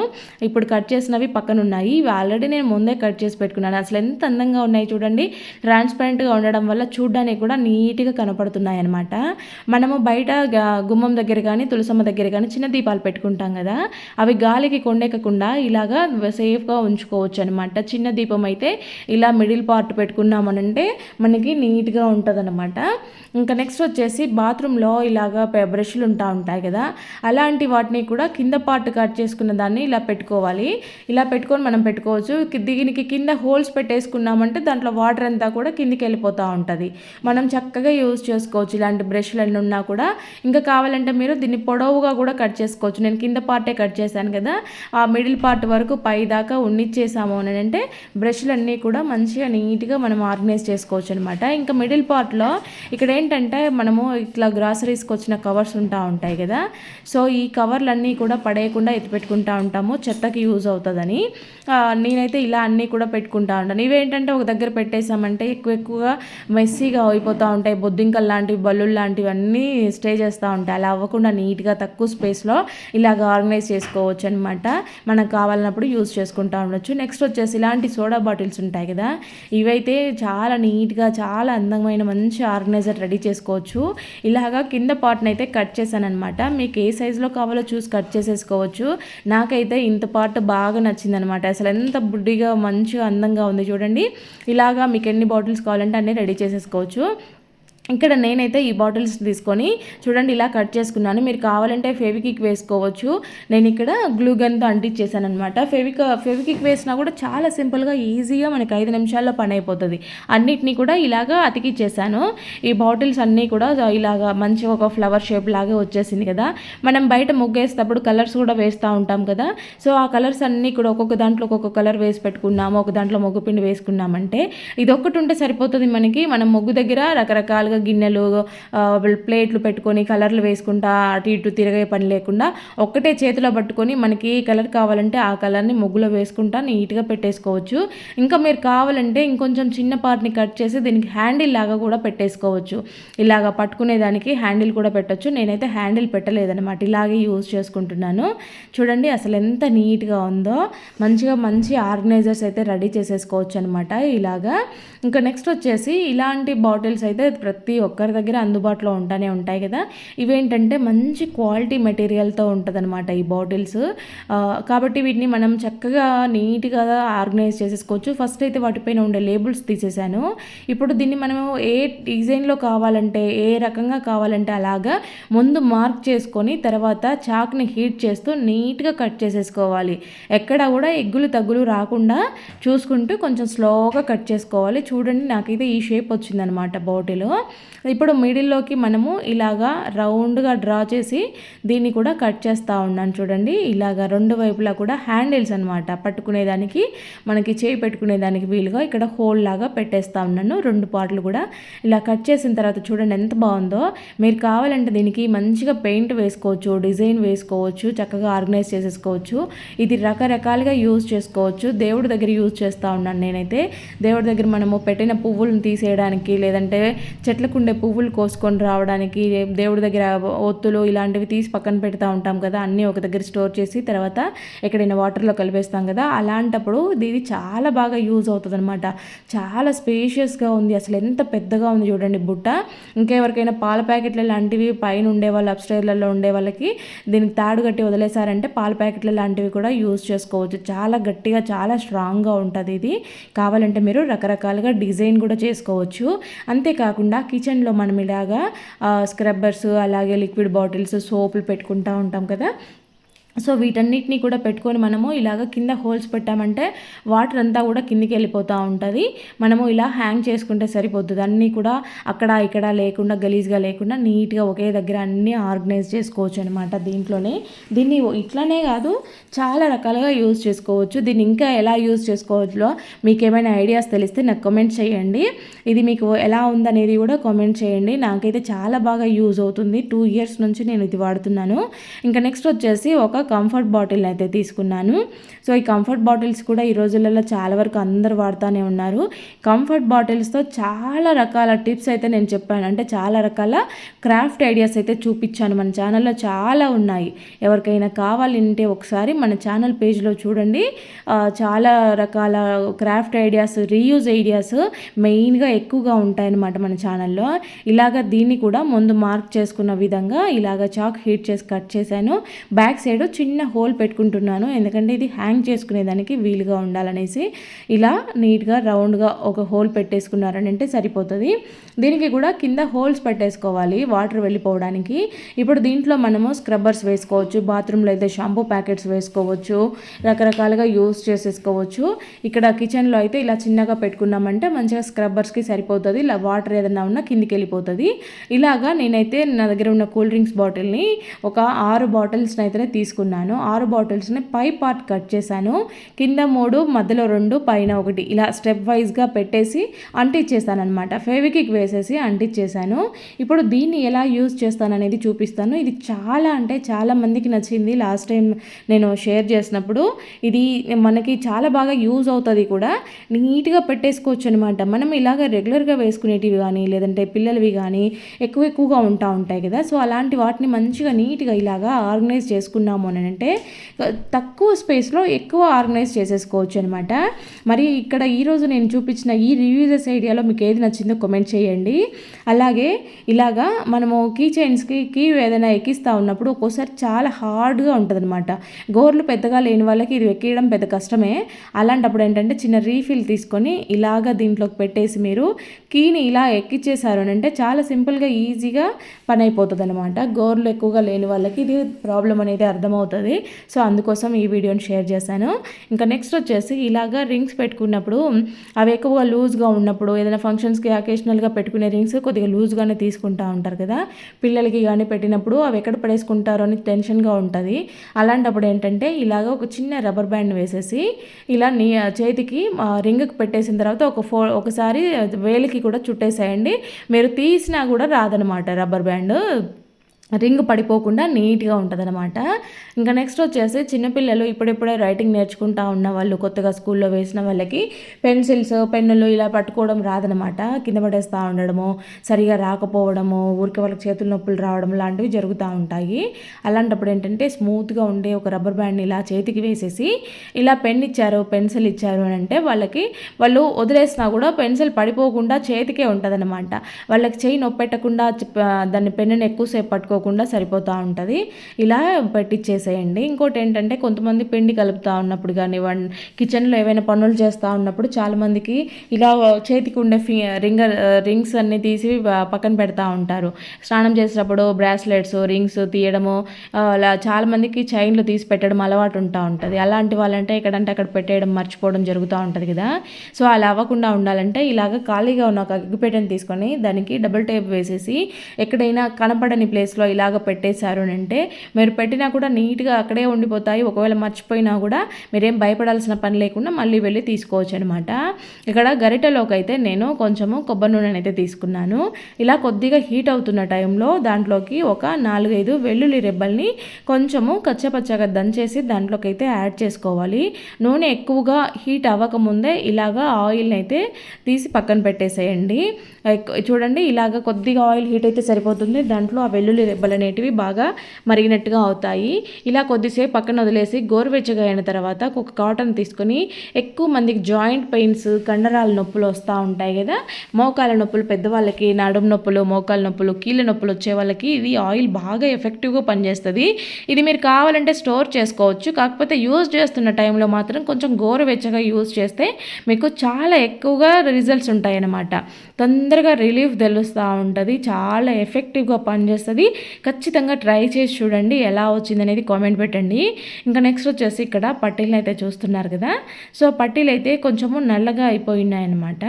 ఇప్పుడు కట్ చేసినవి పక్కన ఉన్నాయి ఇవి ఆల్రెడీ నేను ముందే కట్ చేసి పెట్టుకున్నాను. అసలు ఎంత అందంగా ఉన్నాయి చూడండి. ట్రాన్స్పరెంట్గా ఉండడం వల్ల చూడడానికి కూడా నీట్గా కనపడుతున్నాయి అనమాట మనము బయట గుమ్మం దగ్గర కానీ తులసమ్మ దగ్గర కానీ చిన్న దీపాలు పెట్టుకుంటాం కదా. అవి గాలికి కొండెక్కకుండా ఇలాగా సేఫ్గా ఉంచుకోవచ్చు అనమాట చిన్న దీపం అయితే ఇలా మిడిల్ పార్ట్ పెట్టుకున్నామనంటే మనకి నీట్గా ఉంటుంది అనమాట ఇంకా నెక్స్ట్ వచ్చేసి బాత్రూంలో ఇలాగా బ్రష్లు ఉంటా ఉంటాయి కదా. అలాంటి వాటిని కూడా కింద పార్ట్ కట్ చేసుకున్న దాన్ని ఇలా పెట్టుకోవాలి. ఇలా పెట్టుకొని మనం పెట్టుకోవచ్చు. దీనికి కింద హోల్స్ పెట్టేసుకున్నామంటే దాంట్లో వాటర్ అంతా కూడా కిందికి వెళ్ళిపోతూ ఉంటుంది. మనం చక్కగా యూజ్ చేసుకోవచ్చు. ఇలాంటి బ్రష్లు అన్నీ ఉన్నా కూడా ఇంకా కావాలంటే మీరు దీన్ని పొడవుగా కూడా కట్ చేసుకోవచ్చు. నేను కింద పార్టే కట్ చేశాను కదా. ఆ మిడిల్ పార్ట్ వరకు పై దాకా ఉన్నిచ్చేసాము అని అంటే బ్రష్లన్నీ కూడా మంచిగా నీట్గా మనం ఆర్గనైజ్ చేసుకోవచ్చు అనమాట ఇంకా మిడిల్ పార్ట్లో ఇక్కడ ఏంటంటే మనము ఇట్లా గ్రాసరీస్కి వచ్చిన కవర్స్ ఉంటా ఉంటాయి కదా. సో ఈ కవర్లన్నీ కూడా పడేయకుండా ఎత్తిపెట్టుకుంటా ఉంటాము చెత్తకి యూజ్ అవుతుందని. నేనైతే ఇలా అన్నీ కూడా పెట్టుకుంటా ఉంటాను ఇవేంటంటే ఒక దగ్గర పెట్టేసామంటే ఎక్కువ ఎక్కువగా మెస్సీగా అయిపోతూ ఉంటాయి. బొద్దింకల్ లాంటివి బల్లులు లాంటివి అన్నీ స్టే చేస్తూ ఉంటాయి. అలా అవ్వకుండా నీట్గా తక్కువ స్పేస్లో ఇలాగ ఆర్గనైజ్ చేసుకోవచ్చు అనమాట మనకు కావాలన్నప్పుడు యూజ్ చేసుకుంటూ ఉండొచ్చు. నెక్స్ట్ వచ్చేసి ఇలాంటి సోడా బాటిల్స్ ఉంటాయి కదా ఇవైతే చాలా నీట్గా చాలా అందమైన మంచి ఆర్గనైజర్ రెడీ చేసుకోవచ్చు. ఇలాగా కింద పార్ట్ని అయితే కట్ చేశాను అనమాట మీకు ఏ సైజులో కావాలో చూసి కట్ చేసేసుకోవచ్చు. నాకైతే ఇంత పార్ట్ బాగా నచ్చిందనమాట. అసలు ఎంత బుడ్డిగా మంచిగా అందంగా ఉంది చూడండి. ఇలాగా మీకు ఎన్ని బాటిల్స్ కావాలంటే అన్నీ రెడీ చేసేసుకోవచ్చు. ఇక్కడ నేనైతే ఈ బాటిల్స్ తీసుకొని చూడండి ఇలా కట్ చేసుకున్నాను. మీరు కావాలంటే ఫెవికిక్ వేసుకోవచ్చు. నేను ఇక్కడ గ్లూగన్తో అంటించేసాను అనమాట ఫెవిక ఫెవికిక్ వేసినా కూడా చాలా సింపుల్గా ఈజీగా మనకి ఐదు నిమిషాల్లో పని అయిపోతుంది. అన్నిటినీ కూడా ఇలాగా అతికిచ్చేసాను. ఈ బాటిల్స్ అన్నీ కూడా ఇలాగా మంచి ఒక ఫ్లవర్ షేప్ లాగా వచ్చేసింది కదా. మనం బయట ముగ్గేసేటప్పుడు కలర్స్ కూడా వేస్తూ ఉంటాం కదా. సో ఆ కలర్స్ అన్నీ కూడా ఒక్కొక్క దాంట్లో ఒక్కొక్క కలర్ వేసి పెట్టుకున్నాము. ఒక దాంట్లో మొగ్గు పిండి వేసుకున్నామంటే ఇది ఒక్కటి ఉంటే సరిపోతుంది మనకి. మనం ముగ్గు దగ్గర రకరకాలుగా గిన్నెలు ప్లేట్లు పెట్టుకొని కలర్లు వేసుకుంటా అటు ఇటు తిరగే పని లేకుండా ఒక్కటే చేతిలో పట్టుకొని మనకి ఏ కలర్ కావాలంటే ఆ కలర్ని ముగ్గులో వేసుకుంటా నీట్గా పెట్టేసుకోవచ్చు. ఇంకా మీరు కావాలంటే ఇంకొంచెం చిన్న పార్ట్ని కట్ చేసి దీనికి హ్యాండిల్ లాగా కూడా పెట్టేసుకోవచ్చు. ఇలాగ పట్టుకునేదానికి హ్యాండిల్ కూడా పెట్టచ్చు. నేనైతే హ్యాండిల్ పెట్టలేదనమాట ఇలాగే యూజ్ చేసుకుంటున్నాను. చూడండి అసలు ఎంత నీట్గా ఉందో. మంచిగా మంచి ఆర్గనైజర్స్ అయితే రెడీ చేసేసుకోవచ్చు అనమాట ఇలాగా. ఇంకా నెక్స్ట్ వచ్చేసి ఇలాంటి బాటిల్స్ అయితే ప్రతి ప్రతి ఒక్కరి దగ్గర అందుబాటులో ఉంటానే ఉంటాయి కదా. ఇవేంటంటే మంచి క్వాలిటీ మెటీరియల్తో ఉంటుందన్నమాట ఈ బాటిల్స్. కాబట్టి వీటిని మనం చక్కగా నీట్గా ఆర్గనైజ్ చేసేసుకోవచ్చు. ఫస్ట్ అయితే వాటిపైన ఉండే లేబుల్స్ తీసేసాను. ఇప్పుడు దీన్ని మనము ఏ డిజైన్లో కావాలంటే ఏ రకంగా కావాలంటే అలాగా ముందు మార్క్ చేసుకొని తర్వాత చాక్ని హీట్ చేస్తూ నీట్గా కట్ చేసేసుకోవాలి. ఎక్కడ కూడా ఎగ్గులు తగ్గులు రాకుండా చూసుకుంటూ కొంచెం స్లోగా కట్ చేసుకోవాలి. చూడండి నాకైతే ఈ షేప్ వచ్చిందనమాట బాటిల్. ఇప్పుడు మిడిల్లోకి మనము ఇలాగా రౌండ్గా డ్రా చేసి దీన్ని కూడా కట్ చేస్తూ ఉన్నాను చూడండి. ఇలాగా రెండు వైపులా కూడా హ్యాండిల్స్ అనమాట పట్టుకునేదానికి మనకి చేయి పెట్టుకునేదానికి వీలుగా ఇక్కడ హోల్ లాగా పెట్టేస్తా ఉన్నాను. రెండు పాటలు కూడా ఇలా కట్ చేసిన తర్వాత చూడండి ఎంత బాగుందో. మీరు కావాలంటే దీనికి మంచిగా పెయింట్ వేసుకోవచ్చు డిజైన్ వేసుకోవచ్చు చక్కగా ఆర్గనైజ్ చేసేసుకోవచ్చు. ఇది రకరకాలుగా యూజ్ చేసుకోవచ్చు. దేవుడి దగ్గర యూజ్ చేస్తూ ఉన్నాను నేనైతే. దేవుడి దగ్గర మనము పెట్టిన పువ్వులను తీసేయడానికి లేదంటే చెట్లకు ఉండే పువ్వులు కోసుకొని రావడానికి దేవుడి దగ్గర ఒత్తులు ఇలాంటివి తీసి పక్కన పెడతా ఉంటాం కదా అన్నీ ఒక దగ్గర స్టోర్ చేసి తర్వాత ఎక్కడైనా వాటర్లో కలిపేస్తాం కదా అలాంటప్పుడు ఇది చాలా బాగా యూజ్ అవుతుంది అనమాట చాలా స్పేషియస్గా ఉంది అసలు ఎంత పెద్దగా ఉంది చూడండి బుట్ట. ఇంకెవరికైనా పాల ప్యాకెట్లు లాంటివి పైన ఉండే వాళ్ళు అప్స్టైర్లలో ఉండే వాళ్ళకి దీనికి తాడు కట్టి వదిలేసారంటే పాల ప్యాకెట్లు లాంటివి కూడా యూజ్ చేసుకోవచ్చు. చాలా గట్టిగా చాలా స్ట్రాంగ్గా ఉంటుంది ఇది. కావాలంటే మీరు రకరకాలుగా డిజైన్ కూడా చేసుకోవచ్చు. అంతేకాకుండా కిచెన్లో మనం ఇలాగా స్క్రబ్బర్స్ అలాగే లిక్విడ్ బాటిల్స్ సోపులు పెట్టుకుంటూ ఉంటాం కదా. సో వీటన్నిటిని కూడా పెట్టుకొని మనము ఇలాగ కింద హోల్స్ పెట్టామంటే వాటర్ అంతా కూడా కిందికి వెళ్ళిపోతూ ఉంటుంది. మనము ఇలా హ్యాంగ్ చేసుకుంటే సరిపోతుంది. అన్నీ కూడా అక్కడ ఇక్కడ లేకుండా గలీజ్గా లేకుండా నీట్గా ఒకే దగ్గర అన్నీ ఆర్గనైజ్ చేసుకోవచ్చు అనమాట దీంట్లోనే. దీన్ని ఇట్లానే కాదు చాలా రకాలుగా యూజ్ చేసుకోవచ్చు. దీన్ని ఇంకా ఎలా యూజ్ చేసుకోవచ్చులో మీకు ఏమైనా ఐడియాస్ తెలిస్తే నాకు కామెంట్ చేయండి. ఇది మీకు ఎలా ఉందనేది కూడా కామెంట్ చేయండి. నాకైతే చాలా బాగా యూజ్ అవుతుంది. టూ ఇయర్స్ నుంచి నేను ఇది వాడుతున్నాను. ఇంకా నెక్స్ట్ వచ్చేసి ఒక కంఫర్ట్ బాటిల్ అయితే తీసుకున్నాను. సో ఈ కంఫర్ట్ బాటిల్స్ కూడా ఈ రోజులలో చాలా వరకు అందరు వాడుతూనే ఉన్నారు. కంఫర్ట్ బాటిల్స్తో చాలా రకాల టిప్స్ అయితే నేను చెప్పాను. అంటే చాలా రకాల క్రాఫ్ట్ ఐడియాస్ అయితే చూపించాను. మన ఛానల్లో చాలా ఉన్నాయి. ఎవరికైనా కావాలంటే ఒకసారి మన ఛానల్ పేజ్లో చూడండి. చాలా రకాల క్రాఫ్ట్ ఐడియాస్ రీయూజ్ ఐడియాస్ మెయిన్గా ఎక్కువగా ఉంటాయన్నమాట మన ఛానల్లో ఇలాగ దీన్ని కూడా ముందు మార్క్ చేసుకున్న విధంగా ఇలాగ చాక్ హీట్ చేసి కట్ చేశాను. బ్యాక్ సైడ్ చిన్న హోల్ పెట్టుకుంటున్నాను. ఎందుకంటే ఇది హ్యాంగ్ చేసుకునేదానికి వీలుగా ఉండాలనేసి ఇలా నీట్గా రౌండ్గా ఒక హోల్ పెట్టేసుకున్నారని అంటే సరిపోతుంది. దీనికి కూడా కింద హోల్స్ పెట్టేసుకోవాలి వాటర్ వెళ్ళిపోవడానికి. ఇప్పుడు దీంట్లో మనము స్క్రబ్బర్స్ వేసుకోవచ్చు బాత్రూంలో అయితే షాంపూ ప్యాకెట్స్ వేసుకోవచ్చు రకరకాలుగా యూస్ చేసేసుకోవచ్చు. ఇక్కడ కిచెన్లో అయితే ఇలా చిన్నగా పెట్టుకున్నామంటే మంచిగా స్క్రబ్బర్స్కి సరిపోతుంది ఇలా వాటర్ ఏదైనా ఉన్నా కిందికి వెళ్ళిపోతుంది. ఇలాగా నేనైతే నా దగ్గర ఉన్న కూల్ డ్రింక్స్ బాటిల్ని ఒక ఆరు బాటిల్స్ని అయితేనే తీసుకున్నాను. తీసుకున్నాను. ఆరు బాటిల్స్ని పై పార్ట్ కట్ చేశాను. కింద మూడు మధ్యలో రెండు పైన ఒకటి. ఇలా స్టెప్ వైజ్గా పెట్టేసి అంటించేస్తాను అనమాట ఫెవికిక్ వేసేసి అంటించేసాను ఇప్పుడు దీన్ని ఎలా యూజ్ చేస్తాను అనేది చూపిస్తాను. ఇది చాలా అంటే చాలా మందికి నచ్చింది. లాస్ట్ టైం నేను షేర్ చేసినప్పుడు ఇది మనకి చాలా బాగా యూజ్ అవుతుంది కూడా. నీట్గా పెట్టేసుకోవచ్చు అనమాట మనం ఇలాగ రెగ్యులర్గా వేసుకునేటివి కానీ లేదంటే పిల్లలవి కానీ ఎక్కువ ఎక్కువగా ఉంటా ఉంటాయి కదా. సో అలాంటి వాటిని మంచిగా నీట్గా ఇలాగా ఆర్గనైజ్ చేసుకున్నాము అని అంటే తక్కువ స్పేస్లో ఎక్కువ ఆర్గనైజ్ చేసేసుకోవచ్చు అనమాట మరి ఇక్కడ ఈరోజు నేను చూపించిన ఈ రివ్యూజెస్ ఐడియాలో మీకు ఏది నచ్చిందో కమెంట్ చేయండి. అలాగే ఇలాగా మనము కీ చైన్స్కి కీ ఏదైనా ఎక్కిస్తూ ఉన్నప్పుడు ఒక్కోసారి చాలా హార్డ్గా ఉంటుందన్నమాట. గోర్లు పెద్దగా లేని వాళ్ళకి ఇది ఎక్కియడం పెద్ద కష్టమే. అలాంటప్పుడు ఏంటంటే చిన్న రీఫిల్ తీసుకొని ఇలాగ దీంట్లోకి పెట్టేసి మీరు కీని ఇలా ఎక్కిచ్చేసారు అని అంటే చాలా సింపుల్గా ఈజీగా పని అయిపోతుంది అనమాట గోర్లు ఎక్కువగా లేని వాళ్ళకి ఇది ప్రాబ్లం అనేది అర్థమవుతుంది అవుతుంది సో అందుకోసం ఈ వీడియోని షేర్ చేశాను. ఇంకా నెక్స్ట్ వచ్చేసి ఇలాగా రింగ్స్ పెట్టుకున్నప్పుడు అవి ఎక్కువగా లూజ్గా ఉన్నప్పుడు ఏదైనా ఫంక్షన్స్కి అకేషనల్గా పెట్టుకునే రింగ్స్ కొద్దిగా లూజ్గానే తీసుకుంటూ ఉంటారు కదా. పిల్లలకి కానీ పెట్టినప్పుడు అవి ఎక్కడ పడేసుకుంటారో అని టెన్షన్గా ఉంటుంది. అలాంటప్పుడు ఏంటంటే ఇలాగ ఒక చిన్న రబ్బర్ బ్యాండ్ వేసేసి ఇలా నీ చేతికి రింగ్కి పెట్టేసిన తర్వాత ఒక ఫో ఒకసారి వేలికి కూడా చుట్టేసేయండి. మీరు తీసినా కూడా రాదనమాట రబ్బర్ బ్యాండ్. రింగ్ పడిపోకుండా నీట్గా ఉంటుంది అనమాట ఇంకా నెక్స్ట్ వచ్చేసి చిన్నపిల్లలు ఇప్పుడిప్పుడే రైటింగ్ నేర్చుకుంటా ఉన్న వాళ్ళు కొత్తగా స్కూల్లో వేసిన వాళ్ళకి పెన్సిల్స్ పెన్నులు ఇలా పట్టుకోవడం రాదనమాట కింద పడేస్తూ ఉండడము సరిగా రాకపోవడము ఊరికి వాళ్ళకి చేతుల నొప్పులు రావడం లాంటివి జరుగుతూ ఉంటాయి. అలాంటప్పుడు ఏంటంటే స్మూత్గా ఉండే ఒక రబ్బర్ బ్యాండ్ని ఇలా చేతికి వేసేసి ఇలా పెన్ ఇచ్చారు పెన్సిల్ ఇచ్చారు అని అంటే వాళ్ళకి వాళ్ళు వదిలేసినా కూడా పెన్సిల్ పడిపోకుండా చేతికే ఉంటుంది వాళ్ళకి చేయి నొప్పి పెట్టకుండా దాన్ని పెన్నుని ఎక్కువసేపు పట్టుకో పట్టుకోకుండా సరిపోతూ ఉంటుంది. ఇలా పెట్టించేసేయండి ఇంకోటి ఏంటంటే కొంతమంది పిండి కలుపుతూ ఉన్నప్పుడు కానీ వన్ కిచెన్లో ఏవైనా పనులు చేస్తూ ఉన్నప్పుడు చాలామందికి ఇలా చేతికి ఉండే ఫి రింగర్ రింగ్స్ అన్నీ తీసి పక్కన పెడతా ఉంటారు. స్నానం చేసేటప్పుడు బ్రాస్లెట్స్ రింగ్స్ తీయడము అలా చాలామందికి చైన్లు తీసి పెట్టడం అలవాటు ఉంటా ఉంటుంది. అలాంటి వాళ్ళంటే ఎక్కడంటే అక్కడ పెట్టేయడం మర్చిపోవడం జరుగుతూ ఉంటుంది కదా. సో అలా అవ్వకుండా ఉండాలంటే ఇలాగ ఖాళీగా ఉన్న ఒక అగ్గిపెట్టెని తీసుకొని దానికి డబుల్ టేప్ వేసేసి ఎక్కడైనా కనపడని ప్లేస్లో ఇలాగ పెట్టేశారు అంటే మీరు పెట్టినా కూడా నీట్గా అక్కడే ఉండిపోతాయి. ఒకవేళ మర్చిపోయినా కూడా మీరేం భయపడాల్సిన పని లేకుండా మళ్ళీ వెళ్ళి తీసుకోవచ్చు అనమాట ఇక్కడ గరిటెలోకి అయితే నేను కొంచెము కొబ్బరి నూనె అయితే తీసుకున్నాను. ఇలా కొద్దిగా హీట్ అవుతున్న టైంలో దాంట్లోకి ఒక నాలుగైదు వెల్లుల్లి రెబ్బల్ని కొంచెము కచ్చపచ్చగా దంచేసి దాంట్లోకి అయితే యాడ్ చేసుకోవాలి. నూనె ఎక్కువగా హీట్ అవ్వకముందే ఇలాగా ఆయిల్ని అయితే తీసి పక్కన పెట్టేసేయండి. చూడండి ఇలాగ కొద్దిగా ఆయిల్ హీట్ అయితే సరిపోతుంది. దాంట్లో ఆ వెల్లుల్లి దెబ్బలు అనేటివి బాగా మరిగినట్టుగా అవుతాయి. ఇలా కొద్దిసేపు పక్కన వదిలేసి గోరువెచ్చగా అయిన తర్వాత ఒక కాటన్ తీసుకొని ఎక్కువ మందికి జాయింట్ పెయిన్స్ కండరాల నొప్పులు వస్తూ ఉంటాయి కదా. మోకాల నొప్పులు పెద్దవాళ్ళకి నడుము నొప్పులు మోకాల నొప్పులు కీళ్ళ నొప్పులు వచ్చే వాళ్ళకి ఇది ఆయిల్ బాగా ఎఫెక్టివ్గా పనిచేస్తుంది. ఇది మీరు కావాలంటే స్టోర్ చేసుకోవచ్చు. కాకపోతే యూజ్ చేస్తున్న టైంలో మాత్రం కొంచెం గోరువెచ్చగా యూజ్ చేస్తే మీకు చాలా ఎక్కువగా రిజల్ట్స్ ఉంటాయి అన్నమాట తొందరగా రిలీఫ్ తెలుస్తూ ఉంటుంది. చాలా ఎఫెక్టివ్గా పనిచేస్తుంది. ఖచ్చితంగా ట్రై చేసి చూడండి ఎలా వచ్చింది అనేది కామెంట్ పెట్టండి. ఇంకా నెక్స్ట్ వచ్చేసి ఇక్కడ పట్టీలు అయితే చూస్తున్నారు కదా. సో పట్టీలు అయితే కొంచెము నల్లగా అయిపోయినాయన్నమాట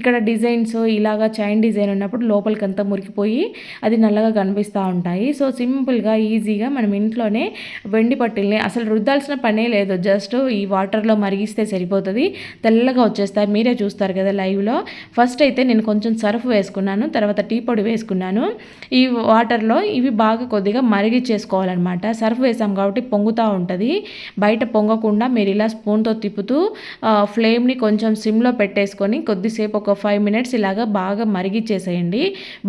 ఇక్కడ డిజైన్స్ ఇలాగా చైన్ డిజైన్ ఉన్నప్పుడు లోపలికి అంతా మురికిపోయి అది నల్లగా కనిపిస్తూ ఉంటాయి. సో సింపుల్గా ఈజీగా మనం ఇంట్లోనే వెండి పట్టీల్ని అసలు రుద్దాల్సిన పనే లేదు. జస్ట్ ఈ వాటర్లో మరిగిస్తే సరిపోతుంది. తెల్లగా వచ్చేస్తాయి. మీరే చూస్తారు కదా లైవ్లో. ఫస్ట్ అయితే నేను కొంచెం సర్ఫ్ వేసుకున్నాను తర్వాత టీ పొడి వేసుకున్నాను. ఈ వాటర్లో ఇవి బాగా కొద్దిగా మరిగిచ్చేసుకోవాలన్నమాట. సర్ఫ్ వేసాం కాబట్టి పొంగుతూ ఉంటుంది. బయట పొంగకుండా మీరు ఇలా స్పూన్తో తిప్పుతూ ఫ్లేమ్ని కొంచెం సిమ్లో పెట్టేసుకొని కొద్దిసేపు ఒక ఫైవ్ మినిట్స్ ఇలాగా బాగా మరిగిచ్చేసేయండి.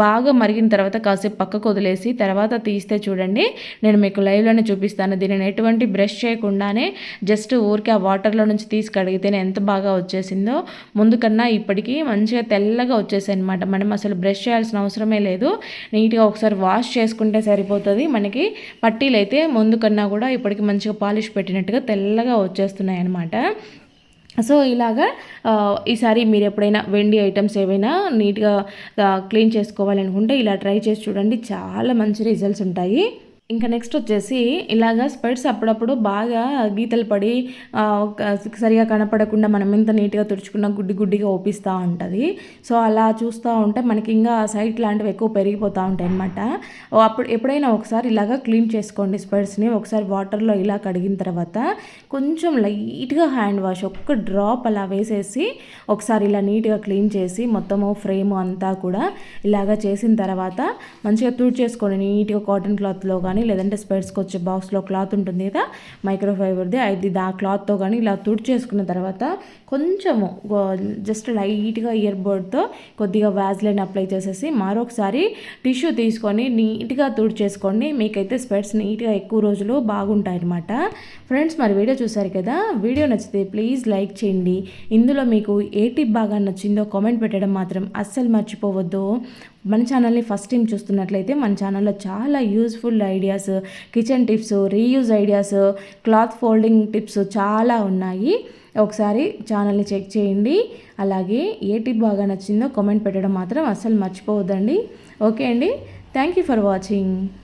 బాగా మరిగిన తర్వాత కాసేపు పక్కకు వదిలేసి తర్వాత తీస్తే చూడండి. నేను మీకు లైవ్లోనే చూపిస్తాను. దీనిని ఎటువంటి బ్రష్ చేయకుండానే జస్ట్ ఊరికే ఆ వాటర్లో నుంచి తీసుకు కడిగితేనే ఎంత బాగా వచ్చేసిందో. ముందు కన్నా ఇప్పటికీ మంచిగా తెల్లగా వచ్చేసాయి అనమాట మనం అసలు బ్రష్ చేయాల్సిన అవసరమే లేదు. నీట్గా ఒకసారి వాష్ చేసి చేసుకుంటే సరిపోతుంది. మనకి పట్టీలు అయితే ముందు కన్నా కూడా ఇప్పటికి మంచిగా పాలిష్ పెట్టినట్టుగా తెల్లగా వచ్చేస్తున్నాయి అనమాట సో ఇలాగా ఈసారి మీరు ఎప్పుడైనా వెండి ఐటమ్స్ ఏవైనా నీట్గా క్లీన్ చేసుకోవాలనుకుంటే ఇలా ట్రై చేసి చూడండి. చాలా మంచి రిజల్ట్స్ ఉంటాయి. ఇంకా నెక్స్ట్ వచ్చేసి ఇలాగ స్పెడ్స్ అప్పుడప్పుడు బాగా గీతలు పడి సరిగా కనపడకుండా మనం ఎంత నీట్గా తుడుచుకున్న గుడ్డి గుడ్డిగా ఓపిస్తూ ఉంటుంది. సో అలా చూస్తూ ఉంటే మనకి ఇంకా సైట్ లాంటివి ఎక్కువ పెరిగిపోతూ ఉంటాయి అన్నమాట. అప్పుడు ఎప్పుడైనా ఒకసారి ఇలాగ క్లీన్ చేసుకోండి స్పెడ్స్ని ఒకసారి వాటర్లో ఇలా కడిగిన తర్వాత కొంచెం లైట్గా హ్యాండ్ వాష్ ఒక్క డ్రాప్ అలా వేసేసి ఒకసారి ఇలా నీట్గా క్లీన్ చేసి మొత్తము ఫ్రేమ్ అంతా కూడా ఇలాగ చేసిన తర్వాత మంచిగా తుడిచేసుకోండి నీట్గా కాటన్ క్లాత్లో కానీ కానీ లేదంటే స్పెడ్స్కి వచ్చే బాక్స్లో క్లాత్ ఉంటుంది కదా మైక్రోఫైబర్ది అది దా క్లాత్తో కానీ ఇలా తుడిచేసుకున్న తర్వాత కొంచెము జస్ట్ లైట్గా ఇయర్ బర్డ్తో కొద్దిగా వ్యాజ్లైన్ అప్లై చేసేసి మరొకసారి టిష్యూ తీసుకొని నీట్గా తుడిచేసుకోండి మీకైతే స్పెడ్స్ నీట్గా ఎక్కువ రోజులు బాగుంటాయి అన్నమాట ఫ్రెండ్స్ మరి వీడియో చూసారు కదా? వీడియో నచ్చితే ప్లీజ్ లైక్ చేయండి. ఇందులో మీకు ఏ టిప్ బాగా నచ్చిందో కామెంట్ పెట్టడం మాత్రం అస్సలు మర్చిపోవద్దు. మన ఛానల్ని ఫస్ట్ టైం చూస్తున్నట్లయితే మన ఛానల్లో చాలా useful ideas kitchen tips reuse ideas cloth folding tips చాలా ఉన్నాయి. ఒకసారి ఛానల్ని చెక్ చేయండి. అలాగే ఏ టిప్ బాగా నచ్చిందో కామెంట్ పెట్టడం మాత్రం అస్సలు మర్చిపోవద్దండి. ఓకే అండి. Thank you for watching